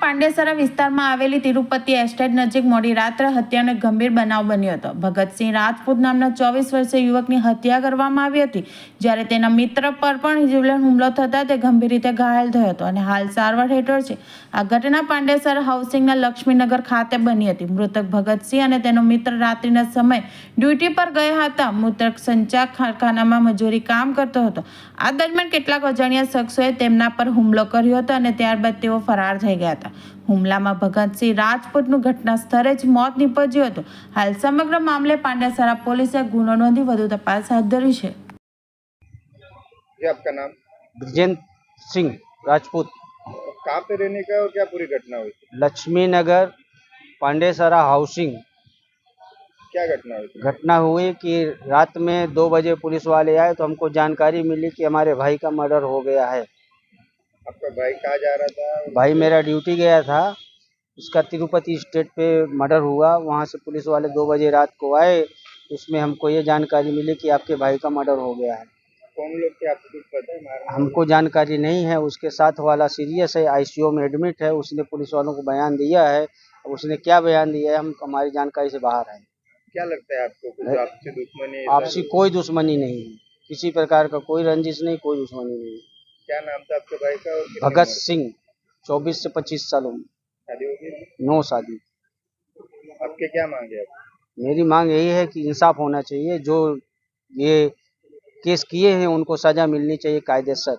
પાંડેસરા વિસ્તારમાં આવેલી તિરુપતિ એસ્ટેટ નજીક મોડી રાત્રે હત્યાનો ગંભીર બનાવ બન્યો હતો. ભગતસિંહ રાજપૂત નામના ચોવીસ વર્ષીય યુવકની હત્યા કરવામાં આવી હતી, જ્યારે તેના મિત્ર પર પણ જીવલેણ હુમલો થતાં તે ગંભીર રીતે ઘાયલ થયો હતો અને હાલ સારવાર હેઠળ છે. આ ઘટના પાંડેસરા હાઉસિંગના લક્ષ્મીનગર ખાતે બની હતી. મૃતક ભગતસિંહ અને તેનો મિત્ર રાત્રિના સમય ડ્યુટી પર ગયા હતા. મૃતક સંચાર કારખાનામાં મજૂરી કામ કરતો હતો. આ દરમિયાન કેટલાક અજાણ્યા શખ્સોએ તેમના પર હુમલો કર્યો હતો અને ત્યારબાદ તેઓ ફરાર થઈ ગયા હતા. હુમલામાં ભગતસિંહ રાજપૂતનું ઘટના સ્થળે જ મોત નીપજ્યું હતું હાલ સમગ્ર મામલે પાંડેસરા પોલીસે ગુનો નોંધી વધુ તપાસ હાથ ધરી છે जी आपका नाम ब्रजेंद्र सिंह राजपूत कहाँ पे रहने का है और क्या पूरी घटना हुई थी लक्ष्मी नगर पांडेसरा हाउसिंग क्या घटना हुई थी घटना हुई कि रात में दो बजे पुलिस वाले आए तो हमको जानकारी मिली कि हमारे भाई का मर्डर हो गया है आपका भाई कहाँ जा रहा था? भाई मेरा ड्यूटी गया था। उसका तिरुपति स्टेट पे मर्डर हुआ। वहाँ से पुलिस वाले दो बजे रात को आए। उसमें हमको ये जानकारी मिली कि आपके भाई का मर्डर हो गया है। कौन लोग थे? आपको कुछ पता है? हमको जानकारी नहीं है। उसके साथ वाला सीरियस है आईसीयू में एडमिट है। उसने पुलिस वालों को बयान दिया है। अब उसने क्या बयान दिया है हम हमारी जानकारी से बाहर है। क्या लगता है आपको? कुछ आपसे दुश्मनी आपसी कोई दुश्मनी नहीं है। किसी प्रकार का कोई रंजिश नहीं कोई दुश्मनी नहीं क्या नाम था आपके भाई का भगत सिंह चौबीस से पच्चीस साल उम्र शादी होगी नौ शादी। आपके क्या मांग है? मेरी मांग यही है कि इंसाफ होना चाहिए। जो ये केस किए हैं उनको सजा मिलनी चाहिए कायदेसर